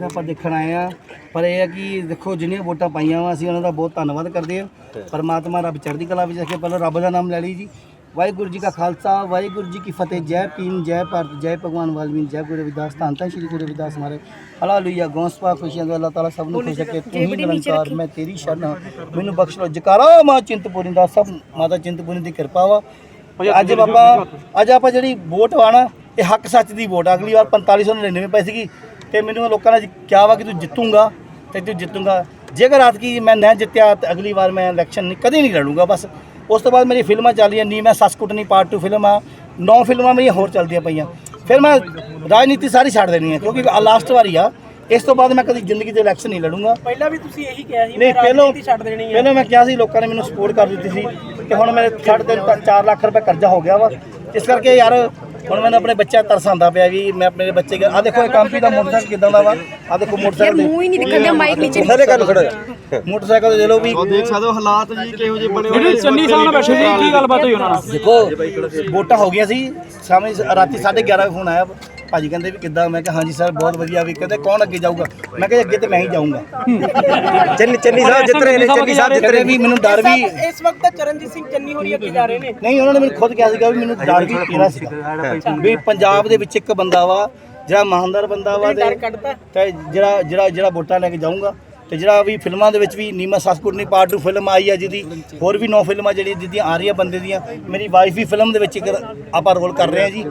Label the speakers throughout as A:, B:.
A: ਇਹਦਾ ਆਪਾਂ ਦੇਖਣ ਆਏ ਆ। ਪਰ ਇਹ ਹੈ ਕਿ ਦੇਖੋ ਜਿੰਨੀਆਂ ਵੋਟਾਂ ਪਾਈਆਂ ਵਾ ਅਸੀਂ ਉਹਨਾਂ ਦਾ ਬਹੁਤ ਧੰਨਵਾਦ ਕਰਦੇ ਹਾਂ। ਪਰਮਾਤਮਾ ਰੱਬ ਚੜ੍ਹਦੀ ਕਲਾ ਵਿੱਚ ਰੱਖੇ। ਪਹਿਲਾਂ ਰੱਬ ਦਾ ਨਾਮ ਲੈ ਲਈ ਜੀ। ਵਾਹਿਗੁਰੂ ਜੀ ਕਾ ਖਾਲਸਾ ਵਾਹਿਗੁਰੂ ਜੀ ਕੀ ਫਤਿਹ। ਜੈ ਭੀਮ ਜੈ ਭਾਰਤ ਜੈ ਭਗਵਾਨ ਵਾਲਮੀਕ ਜੈ ਗੁਰੂ ਰਵਿਦਾਸ। ਧੰਨ ਧੰਨ ਸ਼੍ਰੀ ਗੁਰੂ ਰਵਿਦਾਸ ਹਮਾਰੇ ਹਾਲੇਲੂਇਆ ਗੌਂਸਪਾ ਖੁਸ਼ੀਆਂ ਦਾ ਅੱਲਾਹ ਤਾਲਾ ਸਭ ਨੂੰ ਖੁਸ਼ ਰੱਖੇ। ਤੂੰ ਹੀ ਨਿਰੰਕਾਰ ਮੈਂ ਤੇਰੀ ਸ਼ਰਨ ਮੈਨੂੰ ਬਖਸ਼ ਲੋ ਜਕਾਰਾ ਮਾਂ ਚਿੰਤਪੁਰੀ ਦਾ ਸਭ ਮਾਤਾ ਚਿੰਤਪੁਰੀ ਦੀ ਕਿਰਪਾ ਵਾ। ਅੱਜ ਬਾਬਾ ਅੱਜ ਆਪਾਂ ਜਿਹੜੀ ਵੋਟ ਵਾ ਨਾ ਇਹ ਹੱਕ ਸੱਚ ਦੀ ਵੋਟ ਆ। ਅਗਲੀ ਵਾਰ 4599 ਪੈ ਸੀਗੀ। ਤੇ ਮੈਨੂੰ ਲੋਕਾਂ ਨੇ ਕਿਹਾ ਵਾ ਕਿ ਤੂੰ ਜਿੱਤੂਗਾ ਤੇ ਤੂੰ ਜਿੱਤੂਗਾ। ਜੇਕਰ ਰਾਤ ਕੀ ਮੈਂ ਨਾ ਜਿੱਤਿਆ ਤੇ ਅਗਲੀ ਵਾਰ ਮੈਂ ਇਲੈਕਸ਼ਨ ਨਹੀਂ ਕਦੇ ਨਹੀਂ ਲੜੂੰਗਾ ਬਸ। ਉਸ ਤੋਂ ਬਾਅਦ ਮੇਰੀ ਫਿਲਮਾਂ ਚੱਲ ਰਹੀਆਂ ਨੀ ਮੈਂ ਸੱਸ ਕੁੱਟਣੀ ਪਾਰਟ 2 ਫਿਲਮ ਆ। ਨੌ ਫਿਲਮਾਂ ਮੇਰੀਆਂ ਹੋਰ ਚੱਲਦੀਆਂ ਪਈਆਂ। ਫਿਰ ਮੈਂ ਰਾਜਨੀਤੀ ਸਾਰੀ ਛੱਡ ਦੇਣੀ ਹੈ ਕਿਉਂਕਿ ਲਾਸਟ ਵਾਰੀ ਆ। ਇਸ ਤੋਂ ਬਾਅਦ ਮੈਂ ਕਦੀ ਜ਼ਿੰਦਗੀ 'ਚ ਇਲੈਕਸ਼ਨ ਨਹੀਂ ਲੜੂੰਗਾ।
B: ਪਹਿਲਾਂ ਵੀ ਤੁਸੀਂ ਇਹੀ ਕਿਹਾ ਸੀ
A: ਨਹੀਂ
B: ਮੈਂ
A: ਪਹਿਲਾਂ
B: ਰਾਜਨੀਤੀ ਛੱਡ ਦੇਣੀ ਹੈ।
A: ਪਹਿਲਾਂ ਮੈਂ ਕਿਹਾ ਸੀ ਲੋਕਾਂ ਨੇ ਮੈਨੂੰ ਸਪੋਰਟ ਕਰ ਦਿੱਤੀ ਸੀ। ਤੇ ਹੁਣ ਮੇਰੇ ਸਾਢੇ ਤਿੰਨ ਤੋਂ 4 ਲੱਖ ਰੁਪਏ ਕਰਜ਼ਾ ਹੋ ਗਿਆ ਵਾ। ਇਸ ਕਰਕੇ ਯਾਰ ਹੁਣ ਮੈਨੂੰ ਆਪਣੇ ਬੱਚਾ ਤਰਸ ਆਉਂਦਾ ਪਿਆ ਵੀ ਮੈਂ ਆਪਣੇ ਬੱਚੇ ਆ ਦੇਖੋ ਇਹ ਕੰਪਨੀ ਦਾ ਮੋਟਰਸਾਈਕਲ ਕਿਦਾਂ ਦਾ ਵਾ? ਆ ਦੇਖੋ ਮੋਟਰਸਾਈਕਲ
C: ਮੂੰਹ ਹੀ ਨਹੀਂ ਦਿਖਦਾ ਮਾਈਕ ਨੀਚੇ
A: ਸਾਰੇ ਗੱਲ ਖੜਾ। ਮੋਟਰਸਾਈਕਲ ਦੇ ਲੋ ਵੀ
D: ਦੇਖ ਸਕਦੇ ਹੋ ਹਾਲਾਤ ਜੀ ਕਿਹੋ ਜਿਹੇ ਬਣੇ
B: ਜਿਹੜੇ ਚੰਨੀ ਸਾਹਿਬ ਨਾਲ ਬੈਠੇ ਸੀ ਕੀ ਗੱਲਬਾਤ ਹੋਈ ਉਹਨਾਂ ਨਾਲ?
A: ਦੇਖੋ ਵੋਟਾਂ ਹੋ ਗਈਆਂ ਸੀ। ਸ਼ਾਮੀ ਰਾਤੀ 11:30 ਵਜੇ ਫੋਨ ਆਇਆ। ਭਾਜੀ ਕਹਿੰਦੇ ਵੀ ਕਿੱਦਾਂ? ਮੈਂ ਕਿਹਾ ਹਾਂਜੀ ਸਰ ਬਹੁਤ ਵਧੀਆ ਵੀ ਕਹਿੰਦੇ ਕੌਣ ਅੱਗੇ ਜਾਊਗਾ? ਮੈਂ ਕਿਹਾ ਅੱਗੇ ਤੇ ਮੈਂ ਹੀ ਜਾਊਂਗਾ।
D: ਚੰਨੀ ਚੰਨੀ ਸਾਹਿਬ ਜਿੱਤ ਰਹੇ ਨੇ ਚੰਨੀ ਸਾਹਿਬ ਜਿੱਤ ਰਹੇ
A: ਵੀ ਮੈਨੂੰ ਡਰ ਵੀ
B: ਇਸ ਵਕਤ ਚਰਨਜੀਤ ਸਿੰਘ ਚੰਨੀ ਹੋਰੀ ਅੱਗੇ ਜਾ ਰਹੇ ਨੇ।
A: ਨਹੀਂ ਉਹਨਾਂ ਨੇ ਮੈਨੂੰ ਖੁਦ ਕਿਹਾ ਸੀਗਾ ਵੀ ਮੈਨੂੰ ਡਰ ਵੀ ਤੇਰਾ ਸੀਗਾ। ਵੀ ਪੰਜਾਬ ਦੇ ਵਿੱਚ ਇੱਕ ਬੰਦਾ ਵਾ ਜਿਹੜਾ ਇਮਾਨਦਾਰ ਬੰਦਾ ਵਾ
B: ਡਰ
A: ਤੇ ਤੇ ਜਿਹੜਾ ਜਿਹੜਾ ਜਿਹੜਾ ਵੋਟਾਂ ਲੈ ਕੇ ਜਾਊਂਗਾ। ਤੇ ਜਿਹੜਾ ਵੀ ਫਿਲਮਾਂ ਦੇ ਵਿੱਚ ਵੀ ਨੀਮਾ ਸਸਕੁਰਨੀ ਪਾਰਟ 2 ਫਿਲਮ ਆਈ ਆ ਜਿਹਦੀ ਹੋਰ ਵੀ ਨੌ ਫਿਲਮਾਂ ਜਿਹੜੀਆਂ ਜਿਹਦੀਆਂ ਆ ਰਹੀਆਂ ਬੰਦੇ ਦੀਆਂ ਮੇਰੀ ਵਾਈਫ ਵੀ ਫਿਲਮ ਦੇ ਵਿੱਚ ਇੱਕ ਆਪਾਂ ਰੋਲ ਕਰ ਰਹੇ ਆ ਜੀ।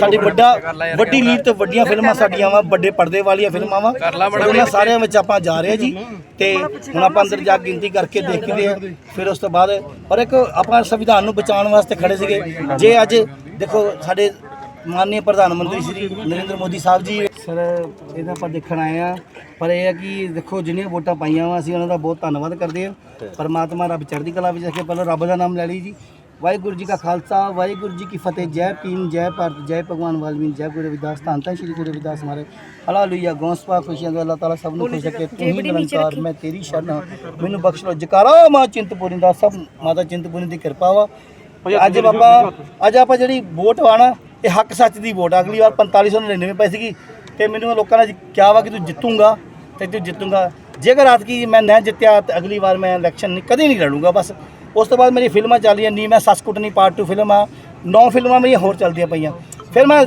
A: ਸਾਡੀ ਵੱਡਾ ਵੱਡੀ ਲੀਡ ਤੇ ਵੱਡੀਆਂ ਫਿਲਮਾਂ ਸਾਡੀਆਂ ਵਾ ਵੱਡੇ ਪਰਦੇ ਵਾਲੀਆਂ ਫਿਲਮਾਂ ਵਾ। ਉਹਨਾਂ ਸਾਰਿਆਂ ਵਿੱਚ ਆਪਾਂ ਜਾ ਰਹੇ ਆ ਜੀ ਤੇ ਹੁਣ ਆਪਾਂ ਅੰਦਰ ਜਾ ਕੇ ਗਿਣਤੀ ਕਰਕੇ ਦੇਖਦੇ ਆ। ਫਿਰ ਉਸ ਤੋਂ ਬਾਅਦ ਪਰ ਇੱਕ ਆਪਾਂ ਸੰਵਿਧਾਨ ਨੂੰ ਬਚਾਉਣ ਵਾਸਤੇ ਖੜੇ ਸੀਗੇ। ਜੇ ਅੱਜ ਦੇਖੋ ਸਾਡੇ ਮਾਨਨੀय ਪ੍ਰਧਾਨ ਮੰਤਰੀ ਸ਼੍ਰੀ ਨਰਿੰਦਰ ਮੋਦੀ ਸਾਹਿਬ ਜੀ। ਸਰ ਇਹਦਾ ਆਪਾਂ ਦੇਖਣ ਆਏ ਆ ਪਰ ਇਹ ਹੈ ਕਿ ਦੇਖੋ ਜਿੰਨੀਆਂ ਵੋਟਾਂ ਪਾਈਆਂ ਵਾ ਅਸੀਂ ਉਹਨਾਂ ਦਾ ਬਹੁਤ ਧੰਨਵਾਦ ਕਰਦੇ ਹਾਂ। ਪਰਮਾਤਮਾ ਰੱਬ ਚੜ੍ਹਦੀ ਕਲਾ ਵਿੱਚ ਰੱਖੇ ਪਹਿਲਾਂ ਰੱਬ ਦਾ ਨਾਮ ਲੈ ਲਈ ਜੀ। ਵਾਹਿਗੁਰੂ ਜੀ ਕਾ ਖਾਲਸਾ ਵਾਹਿਗੁਰੂ ਜੀ ਕੀ ਫਤਿਹ। ਜੈ ਭੀਮ ਜੈ ਭਾਰਤ ਜੈ ਭਗਵਾਨ ਵਾਲਮੀਕ ਜੈ ਗੁਰੂ ਰਵਿਦਾਸ। ਧੰਨ ਧੰਨ ਸ਼੍ਰੀ ਗੁਰੂ ਰਵਿਦਾਸ ਹਮਾਰੇ ਹਾਲੇਲੂਇਆ ਗੌਂਸਪਾ ਖੁਸ਼ੀਆਂ ਦਾ ਅੱਲਾਹ ਤਾਲਾ ਸਭ ਨੂੰ ਖੁਸ਼ ਰੱਖੇ। ਤੂੰ ਹੀ ਨਿਰੰਕਾਰ ਮੈਂ ਤੇਰੀ ਸ਼ਰਨ ਹਾਂ ਮੈਨੂੰ ਬਖਸ਼ ਲੋ ਜਕਾਰਾ ਮਾਂ ਚਿੰਤਪੁਰੀ ਦਾ ਸਭ ਮਾਤਾ ਚਿੰਤਪੁਰੀ ਦੀ ਕਿਰਪਾ ਵਾ। ਅੱਜ ਬਾਬਾ ਅੱਜ ਆਪਾਂ ਜਿਹੜੀ ਵੋਟ ਵਾ ਨਾ ਇਹ ਹੱਕ ਸੱਚ ਦੀ ਵੋਟ ਆ। ਅਗਲੀ ਵਾਰ 4599 ਪੈ ਸੀਗੀ ਤੇ ਮੈਨੂੰ ਲੋਕਾਂ ਨੇ ਕਿਹਾ ਵਾ ਕਿ ਤੂੰ ਜਿੱਤੂਗਾ ਤੇ ਤੂੰ ਜਿੱਤੂਗਾ। ਜੇਕਰ ਰਾਤ ਕੀ ਮੈਂ ਨਾ ਜਿੱਤਿਆ ਤੇ ਅਗਲੀ ਵਾਰ ਮੈਂ ਇਲੈਕਸ਼ਨ ਨਹੀਂ ਕਦੇ ਨਹੀਂ ਲੜੂੰਗਾ ਬਸ। ਉਸ ਤੋਂ ਬਾਅਦ ਮੇਰੀ ਫਿਲਮਾਂ ਚੱਲ ਰਹੀਆਂ ਨੀ ਮੈਂ ਸੱਸ ਕੁੱਟਣੀ ਪਾਰਟ 2 ਫਿਲਮ ਆ ਨੌ ਫਿਲਮਾਂ ਮੇਰੀਆਂ ਹੋਰ ਚੱਲਦੀਆਂ ਪਈਆਂ। ਫਿਰ ਮੈਂ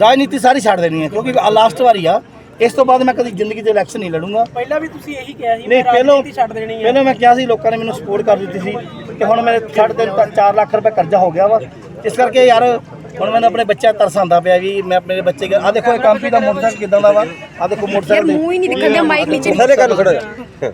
A: ਰਾਜਨੀਤੀ ਸਾਰੀ ਛੱਡ ਦੇਣੀ ਹੈ ਕਿਉਂਕਿ ਲਾਸਟ ਵਾਰੀ ਆ। ਇਸ ਤੋਂ ਬਾਅਦ ਮੈਂ ਕਦੀ ਜ਼ਿੰਦਗੀ 'ਚ ਇਲੈਕਸ਼ਨ ਨਹੀਂ ਲੜੂੰਗਾ।
B: ਪਹਿਲਾਂ ਵੀ ਤੁਸੀਂ ਇਹੀ ਕਿਹਾ ਸੀ
A: ਨਹੀਂ
B: ਮੈਂ
A: ਪਹਿਲਾਂ
B: ਰਾਜਨੀਤੀ ਛੱਡ ਦੇਣੀ ਹੈ
A: ਪਹਿਲਾਂ ਮੈਂ ਕਿਹਾ ਸੀ ਲੋਕਾਂ ਨੇ ਮੈਨੂੰ ਸਪੋਰਟ ਕਰ ਦਿੱਤੀ ਸੀ ਤੇ ਹੁਣ ਮੇਰੇ ਸਾਢੇ ਤਿੰਨ ਤੋਂ 4 ਲੱਖ ਰੁਪਏ ਕਰਜ਼ਾ ਹੋ ਗਿਆ ਵਾ। ਇਸ ਕਰਕੇ ਯਾਰ ਹੁਣ ਮੈਨੂੰ ਆਪਣੇ ਬੱਚਾ ਤਰਸ ਪਿਆ ਵੀ ਮੈਂ ਆਪਣੇ ਬੱਚੇ ਆ ਦੇਖੋ ਇਹ ਕੰਪਨੀ ਦਾ ਮੋਟਰਸਾਈਕਲ ਕਿਦਾਂ ਦਾ ਵਾ? ਆ ਦੇਖੋ ਮੋਟਰਸਾਈਕਲ
C: ਮੂੰਹ ਹੀ ਨਹੀਂ ਦਿਖਦਾ ਮਾਈਕ ਨੀਚੇ
D: ਸਾਰੇ ਗੱਲ ਖੜਾ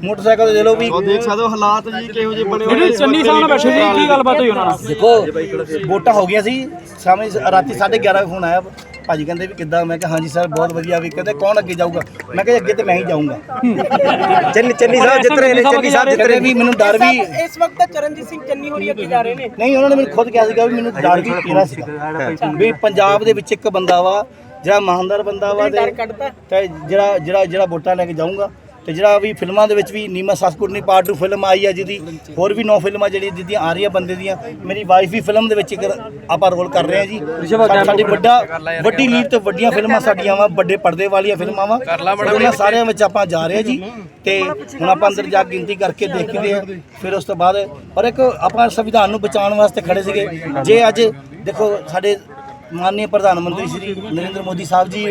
A: ਮੋਟਰਸਾਈਕਲ ਦੇ ਲੋ ਵੀ
D: ਦੇਖ ਸਕਦੇ ਹੋ ਹਾਲਾਤ ਜੀ ਕਿਹੋ ਜਿਹੇ ਬਣੇ
B: ਜਿਹੜੇ ਚੰਨੀ ਸਾਹਿਬ ਨਾਲ ਬੈਠੇ ਸੀ ਕੀ ਗੱਲਬਾਤ ਹੋਈ ਉਹਨਾਂ ਨਾਲ?
A: ਦੇਖੋ ਵੋਟਾਂ ਹੋ ਗਈਆਂ ਸੀ ਸ਼ਾਮੀ ਰਾਤੀ 11:30 ਵਜੇ ਫੋਨ ਆਇਆ। ਭਾਜੀ ਕਹਿੰਦੇ ਵੀ ਕਿੱਦਾਂ? ਮੈਂ ਕਿਹਾ ਹਾਂਜੀ ਸਰ ਬਹੁਤ ਵਧੀਆ ਵੀ ਕਹਿੰਦੇ ਕੌਣ ਅੱਗੇ ਜਾਊਗਾ? ਮੈਂ ਕਿਹਾ ਅੱਗੇ ਤੇ ਮੈਂ ਹੀ ਜਾਊਂਗਾ।
D: ਚੰਨੀ ਚੰਨੀ ਸਾਹਿਬ ਜਿੱਤ ਰਹੇ ਨੇ ਚੰਨੀ ਸਾਹਿਬ ਜਿੱਤ ਰਹੇ
A: ਵੀ ਮੈਨੂੰ ਡਰ ਵੀ
B: ਇਸ ਵਕਤ ਚਰਨਜੀਤ ਸਿੰਘ ਚੰਨੀ ਹੋਰੀ ਅੱਗੇ ਜਾ ਰਹੇ ਨੇ।
A: ਨਹੀਂ ਉਹਨਾਂ ਨੇ ਮੈਨੂੰ ਖੁਦ ਕਿਹਾ ਸੀਗਾ ਵੀ ਮੈਨੂੰ ਡਰ ਵੀ ਤੇਰਾ ਸੀਗਾ। ਵੀ ਪੰਜਾਬ ਦੇ ਵਿੱਚ ਇੱਕ ਬੰਦਾ ਵਾ ਜਿਹੜਾ ਇਮਾਨਦਾਰ ਬੰਦਾ ਵਾ
B: ਡਰ
A: ਤੇ ਤੇ ਜਿਹੜਾ ਜਿਹੜਾ ਜਿਹੜਾ ਵੋਟਾਂ ਲੈ ਕੇ ਜਾਊਂਗਾ ਤੇ ਜਿਹੜਾ ਵੀ ਫਿਲਮਾਂ ਦੇ ਵਿੱਚ ਵੀ ਨੀਮਾ ਸਸਕੁਰਨੀ ਪਾਰਟ 2 ਫਿਲਮ ਆਈ ਆ ਜਿਹਦੀ ਹੋਰ ਵੀ ਨੌ ਫਿਲਮਾਂ ਜਿਹੜੀਆਂ ਜਿਹਦੀਆਂ ਆ ਰਹੀਆਂ ਬੰਦੇ ਦੀਆਂ ਮੇਰੀ ਵਾਈਫ ਵੀ ਫਿਲਮ ਦੇ ਵਿੱਚ ਇੱਕ ਆਪਾਂ ਰੋਲ ਕਰ ਰਹੇ ਆ ਜੀ। ਸਾਡੀ ਵੱਡਾ ਵੱਡੀ ਲੀਡ ਤੇ ਵੱਡੀਆਂ ਫਿਲਮਾਂ ਸਾਡੀਆਂ ਵਾ ਵੱਡੇ ਪਰਦੇ ਵਾਲੀਆਂ ਫਿਲਮਾਂ ਵਾ। ਉਹਨਾਂ ਸਾਰਿਆਂ ਵਿੱਚ ਆਪਾਂ ਜਾ ਰਹੇ ਆ ਜੀ ਤੇ ਹੁਣ ਆਪਾਂ ਅੰਦਰ ਜਾ ਕੇ ਗਿਣਤੀ ਕਰਕੇ ਦੇਖਦੇ ਆ। ਫਿਰ ਉਸ ਤੋਂ ਬਾਅਦ ਪਰ ਇੱਕ ਆਪਾਂ ਸੰਵਿਧਾਨ ਨੂੰ ਬਚਾਉਣ ਵਾਸਤੇ ਖੜੇ ਸੀਗੇ। ਜੇ ਅੱਜ ਦੇਖੋ ਸਾਡੇ ਮਾਨਨੀय ਪ੍ਰਧਾਨ ਮੰਤਰੀ ਸ਼੍ਰੀ ਨਰਿੰਦਰ ਮੋਦੀ ਸਾਹਿਬ ਜੀ